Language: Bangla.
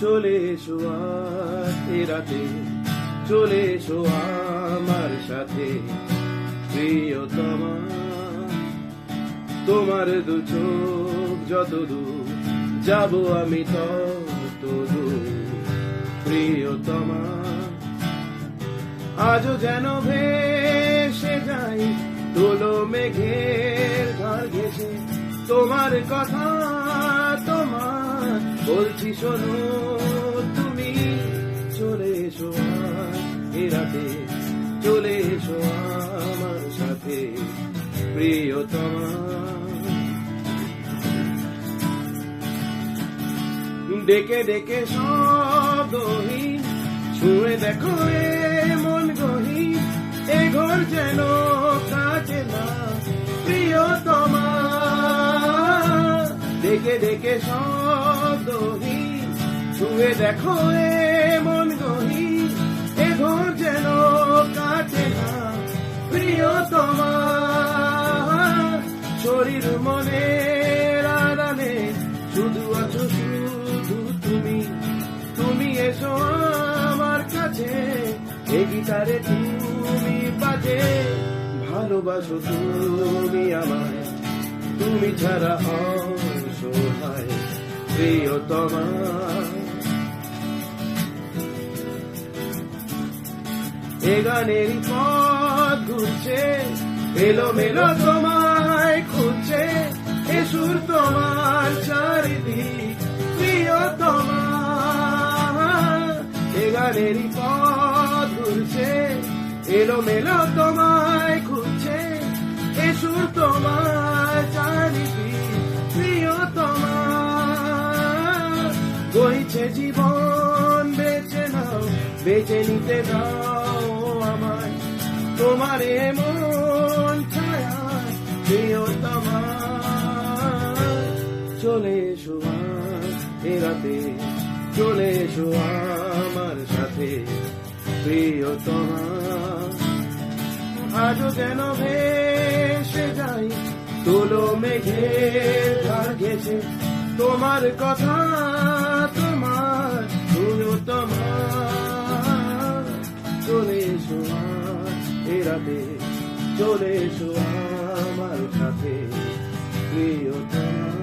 চলে এসো আজ এ রাতে। চলে এসো আমার সাথে। প্রিয়তমা, তোমার দু চোখ যত দূর, যাব আমি তত দূর। প্রিয়তমা, আজও যেন ভেসে যাই তোলো মেঘের ঘর ঘেসে তোমার কথা বলছি, শোনো, তুমি চলে এসো আজ এ রাতে চলে এসো আমার সাথে, প্রিয়তমা। ডেকে ডেকে শব্দহীন ছুঁয়ে দেখো এ মন গহীন, এ ঘর যেন কাছে না, প্রিয়তমা। ডেকে ডেকে শব্দহীন ছুঁয়ে দেখো এ মন গহীন, এ ঘর যেন কাছে না। প্রিয় তোমার শরীর মনের আড়ালে, শুধু আছো শুধু তুমি। তুমি এসো আমার কাছে, এ গিটারে তুমি বাজে। ভালোবাসো তুমি আমায়, তুমি ছাড়া অসহায়। প্রিয়তমা এ গানের পথ ঘুরছে এলো মেলো তোমায় খুঁজছে, এ সুর তোমার চারিদিক প্রিয়তমা এ গানের পথ ঘুরছে এলো মেলো তোমায় খুঁজছে, এ সুর তোমার চারিদিক প্রিয়তমা বইছে জীবন বেঁচে নাও বেঁচে নিতে দাও। তোমার এমন ছায়া প্রিয়তমা চলে এসো চলে এসো আমার সাথে প্রিয়তমা আজও যেন ভেসে যাই তোলো ধার তোমার কথা রাতে চলে এসো আমার সাথে প্রিয়তমা